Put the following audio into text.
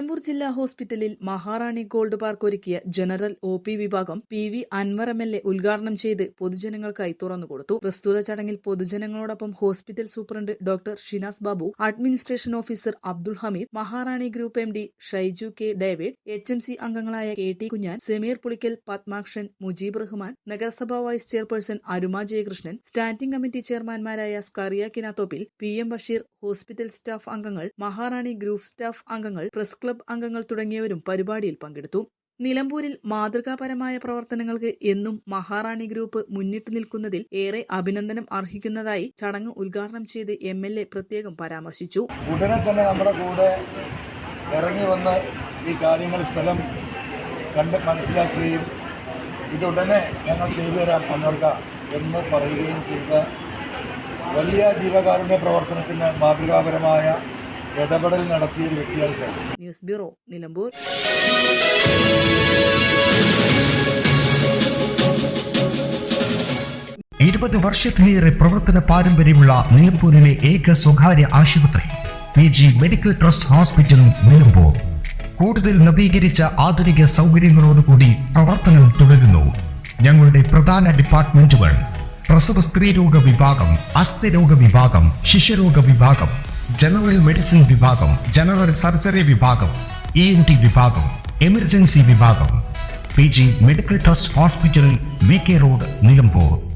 നിലമ്പൂർ ജില്ലാ ഹോസ്പിറ്റലിൽ Maharani gold park ഒരുക്കിയ ജനറൽ ഒ പി വിഭാഗം P V Anvar M L A ഉദ്ഘാടനം ചെയ്ത് പൊതുജനങ്ങൾക്കായി തുറന്നുകൊടുത്തു പ്രസ്തുത ചടങ്ങിൽ പൊതുജനങ്ങളോടൊപ്പം hospital superintendent doctor Shinas Babu administration officer Abdul Hameed Maharani group M D Shaiju K David H M C അംഗങ്ങളായ കെ ടി കുഞ്ഞാൻ സമീർ പുളിക്കൽ പത്മാക്ഷൻ മുജീബ് റഹ്മാൻ നഗരസഭാ vice chairperson Aruma Jayakrishnan standing committee ചെയർമാൻമാരായ Skaria Kinathoppil P M Basheer hospital staff അംഗങ്ങൾ Maharani group staff അംഗങ്ങൾ press club അംഗങ്ങൾ തുടങ്ങിയവരും പരിപാടിയിൽ പങ്കെടുത്തു. നിലമ്പൂരിൽ മാതൃകാപരമായ പ്രവർത്തനങ്ങൾക്ക് എന്നും മഹാറാണി ഗ്രൂപ്പ് മുന്നിട്ട് നിൽക്കുന്നതിൽ ഏറെ അഭിനന്ദനം അർഹിക്കുന്നതായി ചടങ്ങ് ഉദ്ഘാടനം ചെയ്ത് എം എൽ എ പ്രത്യേകം പരാമർശിച്ചു. ഉടനെ തന്നെ നമ്മുടെ കൂടെ ഇറങ്ങി വന്ന് ഈ കാര്യങ്ങൾ സ്ഥലം കണ്ട് മനസ്സിലാക്കുകയും ഇതുടനെ ഞങ്ങൾ ചെയ്തു തരാം എന്ന് പറയുകയും ചെയ്ത വലിയ ജീവകാരുണ്യ പ്രവർത്തനത്തിന് മാതൃകാപരമായ ഇടപെടൽ നടത്തിയ ഒരു വ്യക്തിയാണ് സാർ ന്യൂസ് ബ്യൂറോ നിലമ്പൂർ. ഇരുപത് വർഷത്തിലേറെ പ്രവർത്തന പാരമ്പര്യമുള്ള നിലമ്പൂരിലെ ഏക സ്വകാര്യ ആശുപത്രി പി ജി മെഡിക്കൽ ട്രസ്റ്റ് ഹോസ്പിറ്റലും നിലമ്പൂർ. കൂടുതൽ നവീകരിച്ച ആധുനിക സൗകര്യങ്ങളോടുകൂടി പ്രവർത്തനം തുടരുന്നു. ഞങ്ങളുടെ പ്രധാന ഡിപ്പാർട്ട്മെന്റുകൾ പ്രസവ സ്ത്രീരോഗ വിഭാഗം അസ്ഥിരോഗ വിഭാഗം ശിശുരോഗ വിഭാഗം ജനറൽ മെഡിസിൻ വിഭാഗം ജനറൽ സർജറി വിഭാഗം ഇ എൻ ടി വിഭാഗം എമർജൻസി വിഭാഗം. P G medical trust hospital V K road Nilambur.